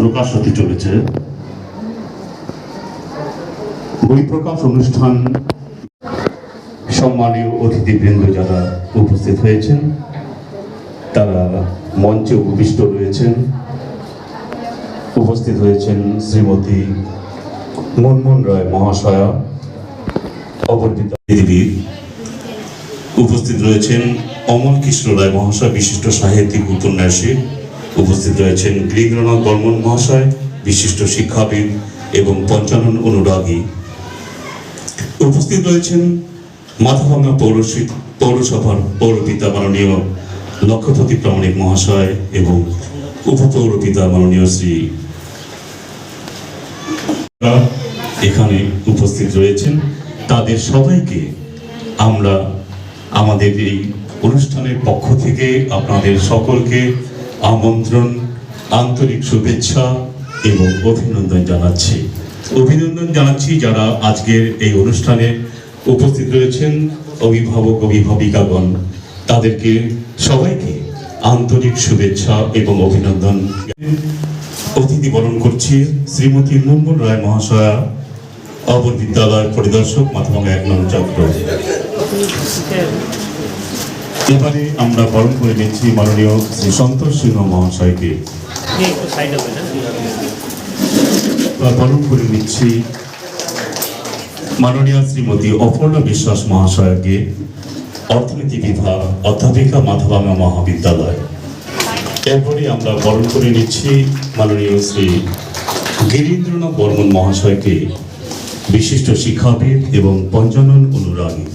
প্রকাশ হতে চলেছে। বই প্রকাশ অনুষ্ঠান সম্মানীয় অতিথিবৃন্দ যারা উপস্থিত হয়েছেন, তারা মঞ্চে উপবিষ্ট রয়েছেন। উপস্থিত হয়েছেন শ্রীমতী মনমোহন রায় মহাশয়া অপরপিতা দেবী উপস্থিত রয়েছেন অমল কৃষ্ণ রায় মহাশয়, বিশিষ্ট সাহিত্যিক উপন্যাসিক। উপস্থিত রয়েছেন গৃহনাথ বর্মন মহাশয়, বিশিষ্ট শিক্ষাবিদ এবং পঞ্চানন অনুরাগী। উপস্থিত রয়েছেন মাথাভাঙ্গা পৌরসী পৌরসভার পৌরপিতা মাননীয় লক্ষ্যপতি প্রামাণিক মহাশয় এবং উপপৌরপিতা মাননীয় শ্রী এখানে উপস্থিত রয়েছেন। তাদের সবাইকে আমরা আমাদের এই অনুষ্ঠানের পক্ষ থেকে আপনাদের সকলকে আমন্ত্রণ, আন্তরিক শুভেচ্ছা এবং অভিনন্দন জানাচ্ছি। অভিনন্দন জানাচ্ছি যারা আজকের এই অনুষ্ঠানে উপস্থিত রয়েছেন অভিভাবক, অভিভাবিকাগণ। তাদেরকে সবাইকে আন্তরিক শুভেচ্ছা এবং অভিনন্দন। অতিথি বরণ করছি শ্রীমতী মঙ্গল রায় মহাশয়া অপর বিদ্যালয় পরিদর্শক, মাথাভাঙ্গা এক নং চক্র এবারে আমরা বরণ করে নিচ্ছি মাননীয় শ্রী সন্তোষ সিংহ মহাশয়কে। বরণ করে নিচ্ছি মাননীয় শ্রীমতী অপর্ণা বিশ্বাস মহাশয়কে, অর্থনীতি বিভাগ অধ্যাপিকা মাথাভাঙ্গা মহাবিদ্যালয়। এরপরে আমরা বরণ করে নিচ্ছি মাননীয় শ্রী গিরীন্দ্রনাথ বর্মন মহাশয়কে, বিশিষ্ট শিক্ষাবিদ এবং পঞ্চানন অনুরাগী।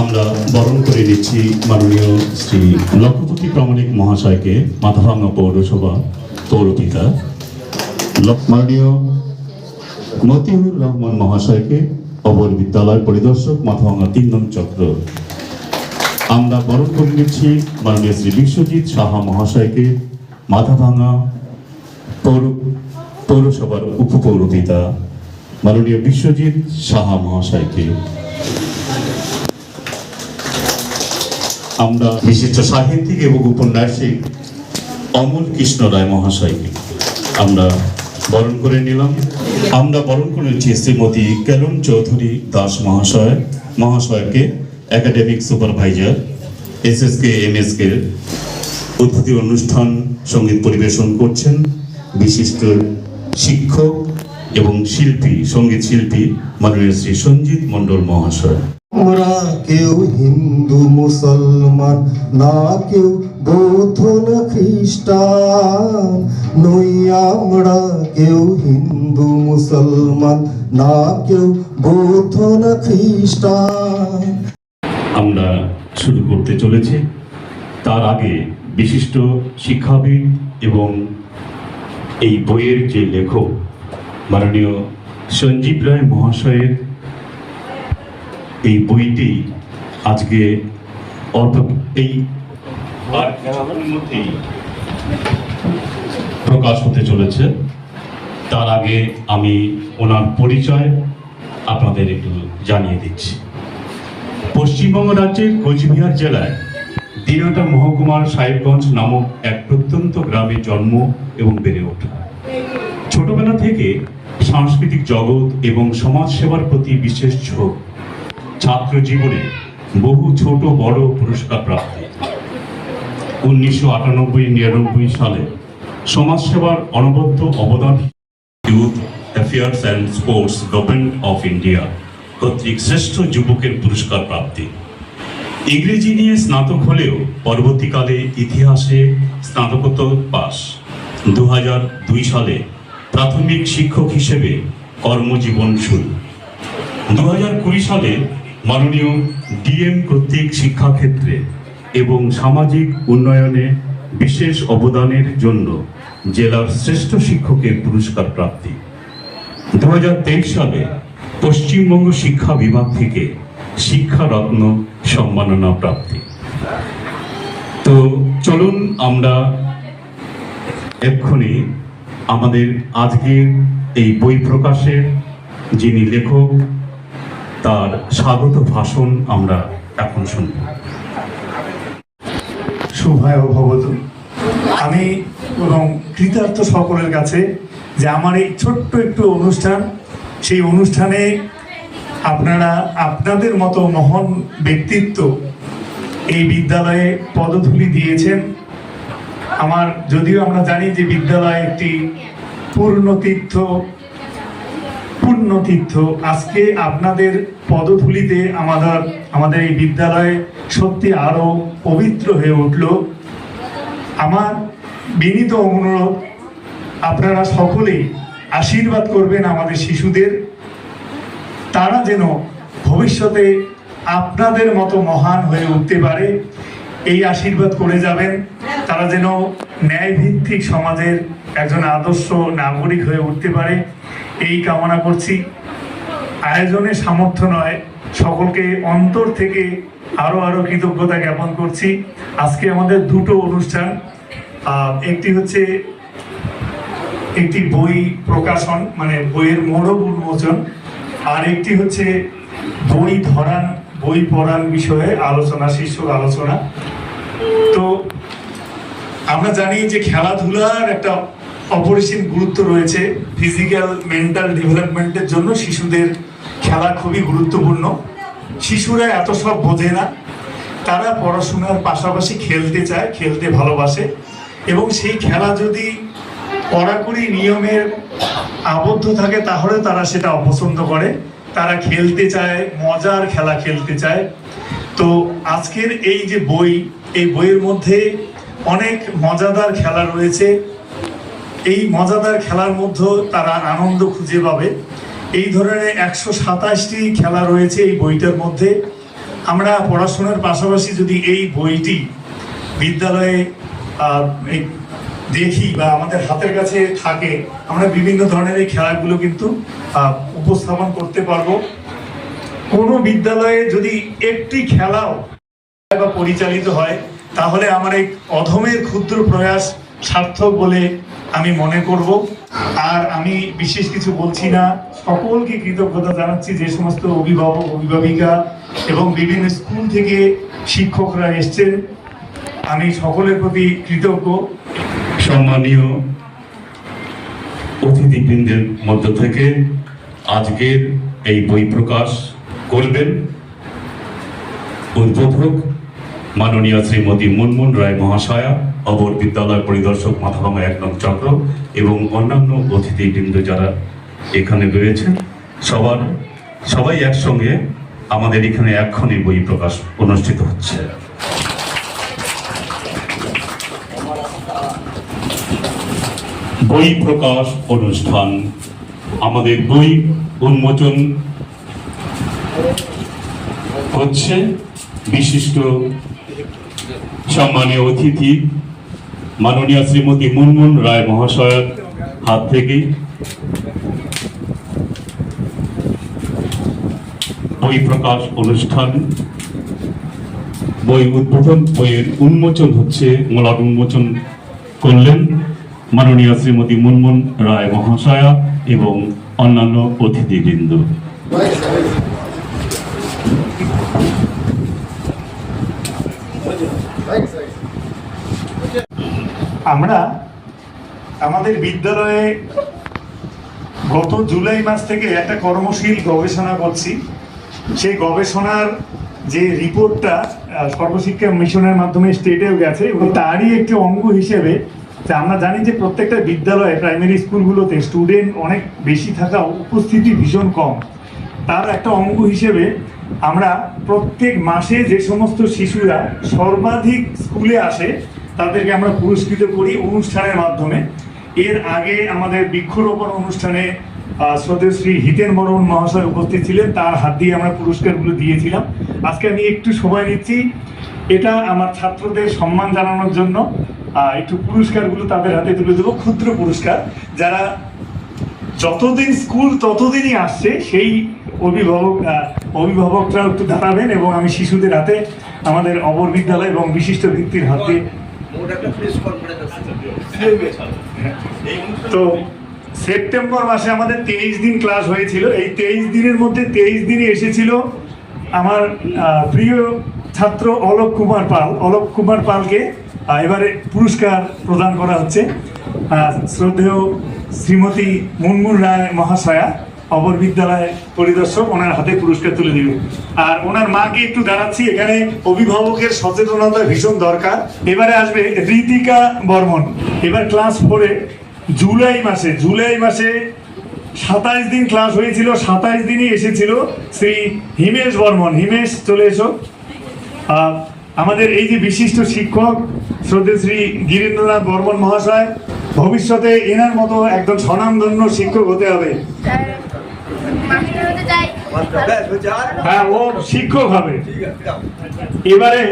আমরা বরণ করে নিচ্ছি মাননীয় শ্রী লক্ষপতি প্রামাণিক মহাশয়কে মাথাভাঙ্গা পৌরসভা পৌরপিতা। মাননীয় মতিউর রহমান মহাশয়কে অপর বিদ্যালয় পরিদর্শক মাথাভাঙ্গা তিন নং চক্র। আমরা বরণ করে নিচ্ছি মাননীয় শ্রী বিশ্বজিৎ সাহা মহাশয়কে মাথাভাঙ্গা পৌর পৌরসভার উপপৌরপিতা। মাননীয় বিশ্বজিৎ সাহা মহাশয়কে আমরা বিশিষ্ট সাহিত্যিক এবং উপন্যাসিক অমল কৃষ্ণ রায় মহাশয়কে আমরা বরণ করে নিলাম। আমরা বরণ করেছি শ্রীমতী কেলন চৌধুরী দাস মহাশয়, মহাশয়কে academic supervisor S S K M S K উদ্ভূতি অনুষ্ঠান, সংগীত পরিবেশন করছেন বিশিষ্ট শিক্ষক এবং শিল্পী, সংগীত শিল্পী মাননীয় শ্রী সঞ্জিত মণ্ডল মহাশয়। আমরা কেউ হিন্দু, মুসলমান, না কেউ বৌদ্ধ না খ্রিস্টান নই, আমরা কেউ হিন্দু, মুসলমান, না কেউ বৌদ্ধ না খ্রিস্টান। আমরা শুরু করতে চলেছি। তার আগে বিশিষ্ট শিক্ষাবিদ এবং এই বইয়ের যে লেখক, মাননীয় সঞ্জীব রায় মহাশয়ের এই বইটি আজকে এই প্রকাশ হতে চলেছে। তার আগে আমি ওনার পরিচয় আপনাদের একটু জানিয়ে দিচ্ছি। পশ্চিমবঙ্গ রাজ্যের কোচবিহার জেলায় দিনহাটা মহকুমার সাহেবগঞ্জ নামক এক প্রত্যন্ত গ্রামে জন্ম এবং বেড়ে ওঠা। ছোটবেলা থেকে সাংস্কৃতিক জগৎ এবং সমাজ সেবার প্রতি বিশেষ ঝোঁক ছাত্র জীবনে বহু ছোট, বড় পুরস্কার প্রাপ্তি। উনিশশো আটানব্বই, নিরানব্বই সালে সমাজসেবার অনবদ্য অবদান youth affairs and sports government of India কর্তৃক শ্রেষ্ঠ যুবকের পুরস্কার প্রাপ্তি। ইংরেজি নিয়ে স্নাতক হলেও পরবর্তীকালে ইতিহাসে স্নাতকোত্তর পাস। দু সালে প্রাথমিক শিক্ষক হিসেবে কর্মজীবন শুরু। দু হাজার কুড়ি সালে মাননীয় ডিএম কর্তৃক শিক্ষাক্ষেত্রে এবং সামাজিক উন্নয়নে বিশেষ অবদানের জন্য জেলার শ্রেষ্ঠ শিক্ষকের পুরস্কার প্রাপ্তি। দু হাজার তেইশ সালে পশ্চিমবঙ্গ শিক্ষা বিভাগ থেকে শিক্ষারত্ন সম্মাননা প্রাপ্তি। তো চলুন আমরা এক্ষুনি আমাদের আজকের এই বই প্রকাশের যিনি লেখক তার স্বাগত ভাষণ আমরা এখন শুনব। শুভায় ভবতু। আমি এবং কৃতার্থ সকলের কাছে যে আমার এই ছোট্ট একটু অনুষ্ঠান, সেই অনুষ্ঠানে আপনারা, আপনাদের মতো মহান ব্যক্তিত্ব এই বিদ্যালয়ে পদধূলি দিয়েছেন। আমার, যদিও আমরা জানি যে বিদ্যালয় একটি পূর্ণতীর্থ পুণ্যতীর্থ আজকে আপনাদের পদধূলিতে আমাদের আমাদের এই বিদ্যালয়ে সত্যি আরও পবিত্র হয়ে উঠল। আমার বিনীত অনুরোধ, আপনারা সকলেই আশীর্বাদ করবেন আমাদের শিশুদের। তারা যেন ভবিষ্যতে আপনাদের মতো মহান হয়ে উঠতে পারে, এই আশীর্বাদ করে যাবেন। তারা যেন ন্যায়ভিত্তিক সমাজের একজন আদর্শ নাগরিক হয়ে উঠতে পারে, এই কামনা করছি। আয়োজনের সামর্থ্য নয়, সকলকে অন্তর থেকে আরও আরও কৃতজ্ঞতা জ্ঞাপন করছি। আজকে আমাদের দুটো অনুষ্ঠান একটি হচ্ছে একটি বই প্রকাশন মানে বইয়ের মোড়ক উন্মোচন, আর একটি হচ্ছে বই ধরান, বই পড়ান বিষয়ে আলোচনা, শীর্ষক আলোচনা। তো আমরা জানি যে খেলাধুলার একটা অপরিসীম গুরুত্ব রয়েছে ফিজিক্যাল মেন্টাল ডেভেলপমেন্টের জন্য। শিশুদের খেলা খুবই গুরুত্বপূর্ণ। শিশুরা এত সব বোঝে না। তারা পড়াশোনার পাশাপাশি খেলতে চায়, খেলতে ভালোবাসে। এবং সেই খেলা যদি কড়াকড়ি নিয়মের আবদ্ধ থাকে, তাহলে তারা সেটা অপছন্দ করে। তারা খেলতে চায়, মজার খেলা খেলতে চায়। তো আজকের এই যে বই, এই বইয়ের মধ্যে অনেক মজাদার খেলা রয়েছে। এই মজাদার খেলার মধ্যে তারা আনন্দ খুঁজে পাবে। এই ধরনের একশো সাতাশটি খেলা রয়েছে এই বইটার মধ্যে। আমরা পড়াশোনার পাশাপাশি যদি এই বইটি বিদ্যালয়ে দেখি বা আমাদের হাতের কাছে থাকে, আমরা বিভিন্ন ধরনের এই খেলাগুলো কিন্তু উপস্থাপন করতে পারব। কোনো বিদ্যালয়ে যদি একটি খেলাও বা পরিচালিত হয়, তাহলে আমার এই অধমের ক্ষুদ্র প্রয়াস সার্থক বলে আমি মনে করব, আর আমি বিশেষ কিছু বলছি না। সকলকে কৃতজ্ঞতা জানাচ্ছি যে সমস্ত অভিভাবক, অভিভাবিকা এবং বিভিন্ন স্কুল থেকে শিক্ষকরা এসছেন। আমি সকলের প্রতি কৃতজ্ঞ। সম্মানীয় অতিথিবৃন্দের মধ্য থেকে আজকের এই বই প্রকাশ করবেন। উদ্বোধক মাননীয় শ্রীমতী মুনমুন রায় মহাশয়া। অবর বিদ্যালয় পরিদর্শক মাথাভাঙা এক নং চক্র এবং অন্যান্য অতিথিবৃন্দ যারা এখানে রয়েছেন সবার, সবাই একসঙ্গে আমাদের এখানে এক্ষণে বই প্রকাশ অনুষ্ঠিত হচ্ছে। বই প্রকাশ অনুষ্ঠান, আমাদের বই উন্মোচন হচ্ছে। বিশিষ্ট সম্মানীয় অতিথি মাননীয় শ্রীমতী মুনমুন রায় মহাশয়ের হাত থেকেই বই প্রকাশ অনুষ্ঠান, বই উদ্বোধন, বইয়ের উন্মোচন হচ্ছে মলাট উন্মোচন করলেন মাননীয় শ্রীমতী মুনমুন রায় মহাশয়া এবং অন্যান্য অতিথিবৃন্দ। আমরা আমাদের বিদ্যালয়ে গত জুলাই মাস থেকে একটা কর্মশীল গবেষণা করছি। সেই গবেষণার যে রিপোর্টটা সর্বশিক্ষা মিশনের মাধ্যমে স্টেটেও গেছে, এবং তারই একটি অঙ্গ হিসেবে যে আমরা জানি যে প্রত্যেকটা বিদ্যালয়ে, প্রাইমারি স্কুলগুলোতে স্টুডেন্ট অনেক বেশি থাকা উপস্থিতি ভীষণ কম। তার একটা অঙ্গ হিসেবে আমরা প্রত্যেক মাসে যে সমস্ত শিশুরা সর্বাধিক স্কুলে আসে তাদেরকে আমরা পুরস্কৃত করি অনুষ্ঠানের মাধ্যমে। এর আগে আমাদের বৃক্ষরোপণ অনুষ্ঠানে আহ, শ্রদ্ধেয় শ্রী হিতেন বর্মন মহাশয় উপস্থিত ছিলেন তার হাত দিয়ে আমরা পুরস্কারগুলো দিয়েছিলাম। আজকে আমি একটু সময় নিচ্ছি। এটা আমার ছাত্রদের সম্মান জানানোর জন্য একটু পুরস্কারগুলো তাদের হাতে তুলে দেবো ক্ষুদ্র পুরস্কার। যারা যতদিন স্কুল ততদিনই আসছে সেই অভিভাবক অভিভাবকরা একটু দাঁড়াবেন এবং আমি শিশুদের হাতে আমাদের অবর বিদ্যালয় এবং বিশিষ্ট ব্যক্তির হাতে তো সেপ্টেম্বর মাসে আমাদের তেইশ দিন ক্লাস হয়েছিল। এই তেইশ দিনের মধ্যে তেইশ দিনই এসেছিল আমার প্রিয় ছাত্র অলোক কুমার পাল। অলোক কুমার পালকে এবারে পুরস্কার প্রদান করা হচ্ছে। শ্রদ্ধেয় শ্রীমতী মুনমুন রায় মহাশয়া। অপর বিদ্যালয় পরিদর্শক ওনার হাতে পুরস্কার তুলে দিবে। আর ওনার মাকে একটু দাঁড়াচ্ছি, এখানে অভিভাবকের সচেতনতা ভীষণ দরকার। এবারে আসবে রীতিকা বর্মন। এবার ক্লাস ফোরে জুলাই মাসে জুলাই মাসে সাতাইশ দিন ক্লাস হয়েছিল, সাতাইশ দিনই এসেছিল শ্রী হিমেশ বর্মন। হিমেশ, চলে এসো। আমাদের এই যে বিশিষ্ট শিক্ষক শ্রদ্ধে শ্রী গিরেন্দ্রনাথ বর্মন মহাশয়, ভবিষ্যতে এনার মতো একজন স্বনামধন্য শিক্ষক হতে হবে। হ্যাঁ ও শিক্ষক হবে। এবারে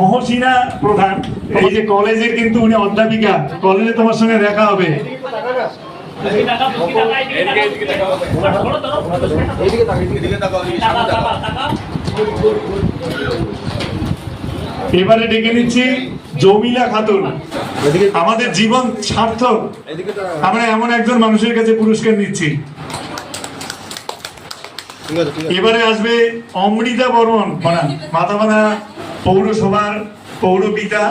মহসিনা প্রধান এই যে কলেজের কিন্তু উনি অধ্যাপিকা কলেজে তোমার সঙ্গে দেখা হবে। এবারে ডেকে নিচ্ছি জমিলা খাতুন। আমাদের জীবন সার্থক। আমরা এমন একজন মানুষের কাছে পুরস্কার নিচ্ছি। এবারে আসবে অমৃতা বর্মন মানে মাথাভাঙা পৌরসভার পৌরপিতা।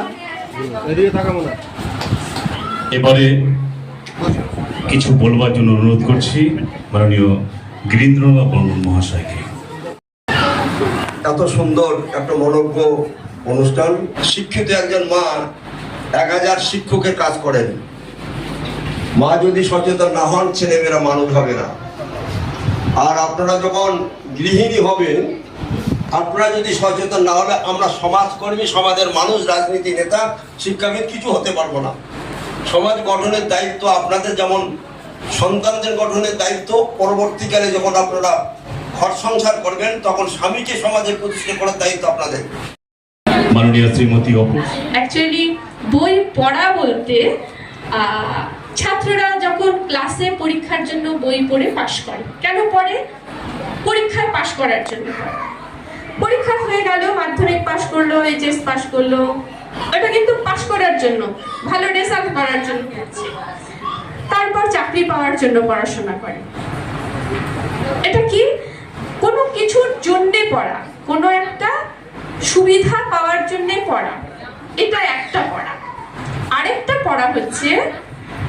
এবারে কিছু বলবার জন্য অনুরোধ করছি মাননীয় গিরীন্দ্রনাথ বর্মন মহাশয়কে। এত সুন্দর একটা মনজ্ঞ অনুষ্ঠান। শিক্ষিত একজন মা এক হাজার শিক্ষকের কাজ করেন। মা যদি সচেতন না হন ছেলেমেয়েরা মানুষ হবে না। আর আপনারা যখন গৃহিণী হবেন আপনারা যদি সচেতন না হলে আমরা সমাজকর্মী সমাজের মানুষ রাজনীতি নেতা শিক্ষাবিদ কিছু হতে পারব না। সমাজ গঠনের দায়িত্ব আপনাদের যেমন সন্তানদের গঠনের দায়িত্ব পরবর্তীকালে যখন আপনারা ঘর সংসার করবেন তখন স্বামীকে সমাজে প্রতিষ্ঠা করার দায়িত্ব আপনাদের। মাননীয় শ্রীমতী অপু। অ্যাকচুয়ালি বই পড়া বলতে ছাত্ররা যখন ক্লাসে পরীক্ষার জন্য বই পড়ে পাশ করে। কেন পড়ে? পরীক্ষায় পাশ করার জন্য। পরীক্ষা হয়ে গেল, মাধ্যমিক পাশ করল এইচএস পাশ করল। এটা কিন্তু পাশ করার জন্য, ভালো রেজাল্ট করার জন্য তারপর চাকরি পাওয়ার জন্য পড়াশোনা করে। এটা কি? কোনো কিছুর জন্যে পড়া, কোনো একটা সুবিধা পাওয়ার জন্যে পড়া, এটা একটা পড়া। আরেকটা পড়া হচ্ছে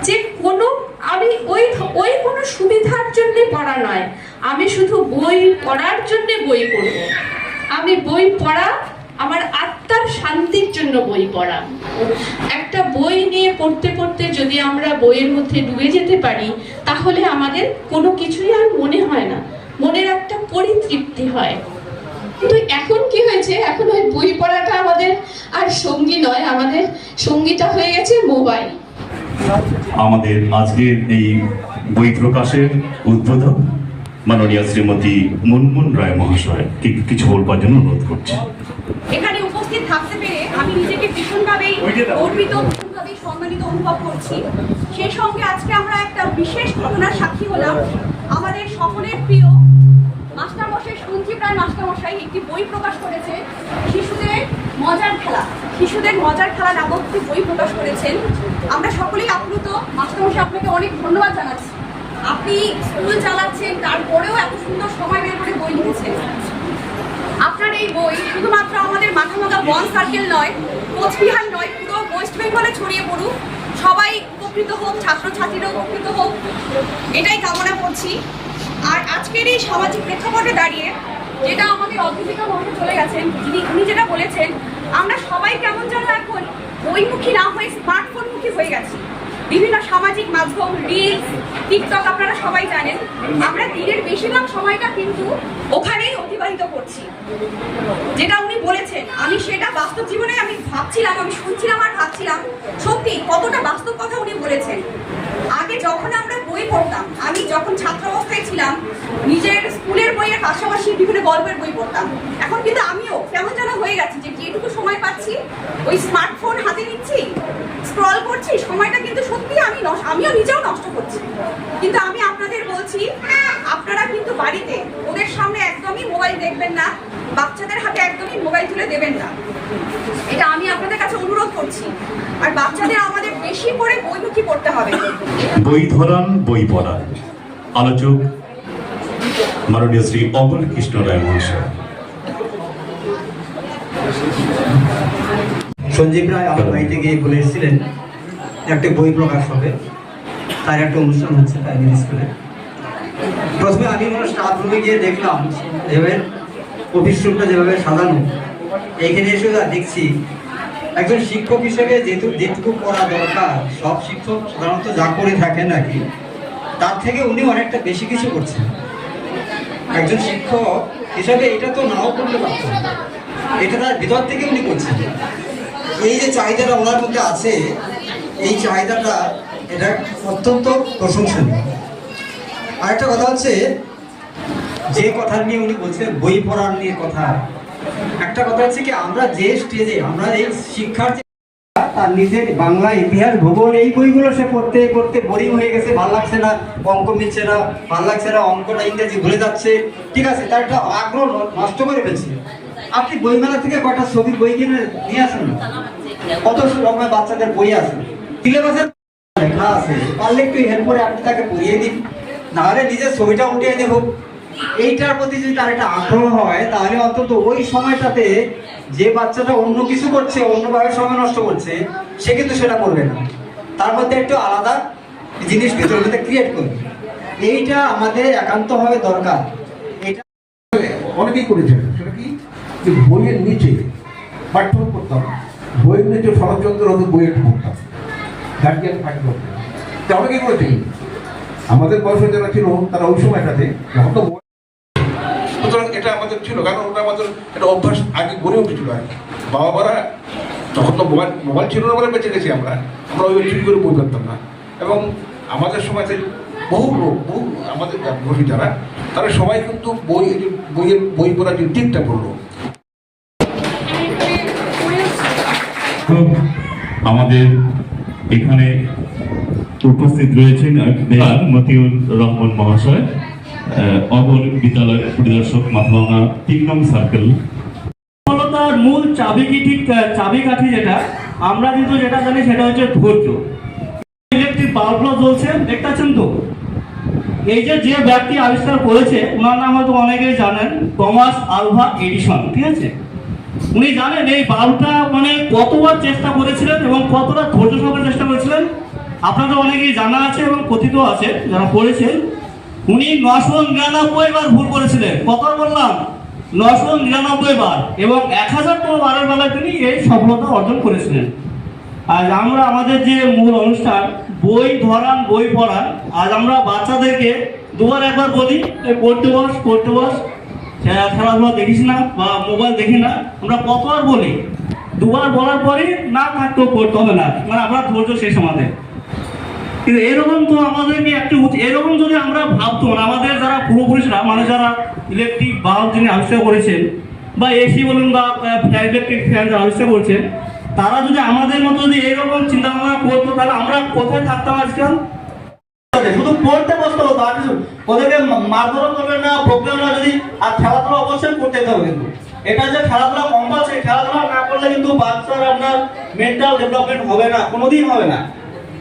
যে কোনো, আমি ওই ওই কোনো সুবিধার জন্যে পড়া নয়। আমি শুধু বই পড়ার জন্যে বই পড়ব। আমি বই পড়া, আমার আত্মার শান্তির জন্য বই পড়া। একটা বই নিয়ে পড়তে পড়তে যদি আমরা বইয়ের মধ্যে ডুবে যেতে পারি, তাহলে আমাদের কোনো কিছুই আর মনে হয় না। মনের একটা পরিতৃপ্তি হয়। কিন্তু এখন কি হয়েছে? এখন ওই বই পড়াটা আমাদের আর সঙ্গী নয়। আমাদের সঙ্গীটা হয়ে গেছে মোবাইল। আমাদের আজকের এই বই প্রকাশের উদ্বোধক মাননীয় শ্রীমতী মুনমুন রায় মহাশয়। কিছু বলবার জন্য অনুরোধ করছি। এখানে উপস্থিত থাকতে পেরে আমি নিজেকে ভীষণভাবেই গর্বিত, ভীষণভাবেই সম্মানিত অনুভব করছি। সেই সঙ্গে আজকে আমরা একটা বিশেষ ঘটনার সাক্ষী হলাম। আমাদের সকলের প্রিয় মাস্টারমশাই সঞ্জীব রায় মাস্টারমশাই একটি বই প্রকাশ করেছে, শিশুদের মজার খেলা। শিশুদের মজার খেলা নামক বই প্রকাশ করেছেন। আমরা সকলেই আপ্লুত। মাস্টারমশাই, আপনাকে অনেক ধন্যবাদ জানাচ্ছি। আপনি স্কুল চালাচ্ছেন, তারপরেও এত সুন্দর সময় বের করে বই লিখেছেন। আপনার এই বই শুধুমাত্র আমাদের মাথামাথা বন সার্কেল নয়, কোচবিহার নয়, পুরো ওয়েস্ট বেঙ্গলে ছড়িয়ে পড়ুক। সবাই উপকৃত হোক ছাত্রছাত্রীরা উপকৃত হোক। এটাই কামনা করছি। আর আজকের এই সামাজিক প্রেক্ষাপটে দাঁড়িয়ে, যেটা আমাদের অধ্যাপিকা মহাশয় চলে গেছেন, যিনি উনি যেটা বলেছেন আমরা সবাই কেমন যেন এখন বইমুখী না হয়ে স্মার্টফোনমুখী হয়ে গেছি। বিভিন্ন সামাজিক মাধ্যম রিলস টিকটক আপনারা সবাই জানেন, আমরা দিনের বেশিরভাগ সময়টা কিন্তু ওখানেই অতিবাহিত করছি। যেটা উনি বলেছেন, আমি সেটা বাস্তব জীবনে আমি ভাবছিলাম, আমি শুনছিলাম আর ভাবছিলাম, সত্যি কতটা বাস্তব কথা উনি বলেছেন। আগে যখন আমরা বই পড়তাম, আমি যখন ছাত্র অবস্থায় ছিলাম, নিজের স্কুলের বইয়ের পাশাপাশি বিভিন্ন গল্পের বই পড়তাম। এখন কিন্তু আমিও কেমন যেন হয়ে গেছি যে যেটুকু সময় পাচ্ছি, ওই স্মার্টফোন হাতে নিচ্ছি স্ক্রল করছি, সময়টা কিন্তু সত্যি আমি আমিও নিজেও নষ্ট করছি। কিন্তু আমি আপনাদের বলছি, আপনারা কিন্তু বাড়িতে ওদের সামনে একদমই মোবাইল দেখবেন না বাচ্চাদের হাতে একদমই মোবাইল তুলে দেবেন না। এটা আমি আপনাদের কাছে অনুরোধ করছি। আর বাচ্চাদের আমাদের বেশি করে বইমুখী পড়তে হবে। বই ধরান বই পড়ান। আলোচক মাননীয় শ্রী অমল কৃষ্ণ রায় মহাশয়। সঞ্জীব রায় আমার বাড়িতে গিয়ে বলে এসেছিলেন একটা বই প্রকাশ হবে। তার একটা অনুষ্ঠান হচ্ছে প্রাইমারি স্কুলে প্রথমে আমি কোনো স্টাফ রুমে গিয়ে দেখলাম যেভাবে রুমটা যেভাবে সাজানো এখানে এসে যা দেখছি, একজন শিক্ষক হিসেবে যেহেতু, যেটুকু করা দরকার, সব শিক্ষক সাধারণত যা করে থাকেন নাকি তার থেকে উনি অনেকটা বেশি কিছু করছেন। একজন শিক্ষক হিসাবে এটা তো নাও করতে পারতেন এটা তার ভিতর থেকে উনি করছেন। এই যে চাহিদাটা ওনার মধ্যে আছে, এই চাহিদাটা এটা অত্যন্ত প্রশংসনীয়। আরেকটা কথা হচ্ছে যে কথা নিয়ে উনি বলছেন বই পড়ার নিয়ে কথা। একটা কথা হচ্ছে কি, আমরা যে স্টেজে আমরা এই শিক্ষার যে তার নিজের বাংলা ইতিহাস, ভূগোল, এই বইগুলো সে পড়তে পড়তে বোরিং হয়ে গেছে, ভালো লাগছে না, অঙ্ক মিলছে না, ভালো লাগছে না, অঙ্কটা ইংরেজি ভুলে যাচ্ছে। ঠিক আছে, তার একটা আগ্রহ নষ্ট করে ফেলছে। আপনি বইমেলা থেকে কয়টা ছবির বই কিনে নিয়ে আসেন কত রকমের বাচ্চাদের বই আছে? সিলেবাসের লেখা আছে। পারলে একটু হেল্প করে আপনি তাকে পড়িয়ে দিন। নাহলে নিজের ছবিটা উঠিয়ে দেব এইটার প্রতি যদি তার একটা আগ্রহ হয়, তাহলে অন্তত ওই সময়টাতে যে বাচ্চাটা অন্য কিছু করছে, অন্যভাবে সময় নষ্ট করছে, সে কিন্তু সেটা করবে না। তার মধ্যে একটু আলাদা জিনিস ভিতরের মধ্যে ক্রিয়েট করবে। এইটা আমাদের একান্তভাবে দরকার। এটা অনেকেই করেছেন সেটা কি? বইয়ের নিচে পাঠ্যক্রম করতাম বইয়ের নিচে শরৎচন্দ্র বইয়ের পড়তাম গার্জিয়ান পাঠ করতেন তা অনেকেই করেছেন আমাদের বয়সে যারা ছিল, তারা ওই সময়টাতে যখন তো বই- সুতরাং এটা আমাদের ছিল কারণ ওটা আমাদের একটা অভ্যাস আগে গড়ে উঠেছিল আর কি। বাবা মারা তখন তো মোবাইল মোবাইল ছিল না বলে বেঁচে গেছি আমরা। আমরা ওই চুরি করে বই পড়তাম না। এবং আমাদের সময়তে বহু লোক বহু আমাদের বসি যারা তারা সবাই কিন্তু বই বইয়ের বই পড়ার যে দিকটা পড়ল আমাদের এখানে উপস্থিত রয়েছেন মেয়র মতিউর রহমান মহাশয়। অবর বিদ্যালয় পরিদর্শক মাথভাঙা তিন নং সার্কেল। সফলতার মূল চাবিকি চাবিকাঠি যেটা? আমরা কিন্তু যেটা জানি সেটা হচ্ছে ধৈর্য। ইলেকট্রিক বাল্বগুলো জ্বলছে দেখতে পাচ্ছেন তো? এই যে যে ব্যক্তি আবিষ্কার করেছে, ওনার নাম হয়তো অনেকেই জানেন, টমাস আলভা এডিসন, ঠিক আছে? উনি জানেন এই বাল্বটা মানে কতবার চেষ্টা করেছিলেন এবং কতটা ধৈর্য সহকারে চেষ্টা করেছিলেন? আপনাদের অনেকেই জানা আছে এবং কথিত আছে, যারা পড়েছেন। উনি নশো নিরানব্বই বার ভুল করেছিলেন কতবার বললাম? নশো নিরানব্বই বার এবং এক হাজারতম বারের বেলায় তিনি এই সফলতা অর্জন করেছিলেন। আজ আমরা আমাদের যে মূল অনুষ্ঠান বই ধরান বই পড়ান আজ আমরা বাচ্চাদেরকে দুবার একবার বলি "এ, পড়তে বস পড়তে বস। খেলাধুলা দেখিস না বা মোবাইল দেখি না আমরা কতবার বলি? দুবার বলার পরে না থাকতেও পড়তে হবে না। মানে আমরা ধৈর্য শেষ আমাদের। কিন্তু এরকম তো আমাদেরকে একটু এরকম যদি আমরা ভাবতো না, আমাদের যারা পূর্বপুরুষরা মানে যারা ইলেকট্রিক বাল্ব যিনি আবিষ্কার করেছেন বা এসি বলুন বা ইলেকট্রিক ফ্যান যারা আবিষ্কার করেছেন তারা যদি আমাদের মতো যদি এরকম চিন্তা ভাবনা করতো তাহলে আমরা কোথায় থাকতাম আজকাল? শুধু পড়তে বসতে হতো আর কিছু ওদেরকে মারধরও করবে না প্রবলেম না যদি আর খেলাধুলা অবশ্যই করতে হবে কিন্তু। এটা যে খেলাধুলা কম্পালসারি খেলাধুলা না করলে কিন্তু বাচ্চার আপনার মেন্টাল ডেভেলপমেন্ট হবে না কোনোদিন হবে না।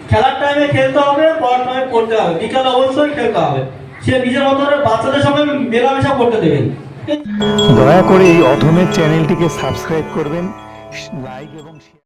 খেলার টাইমে খেলতে হবে, পড়ার টাইমে পড়তে হবে। বিকালে অবশ্যই খেলতে হবে। সে নিজের মতো বাচ্চাদের সঙ্গে মেলামেশা করতে দেবেন দয়া করে এই অধমের চ্যানেলটিকে সাবস্ক্রাইব করবেন লাইক এবং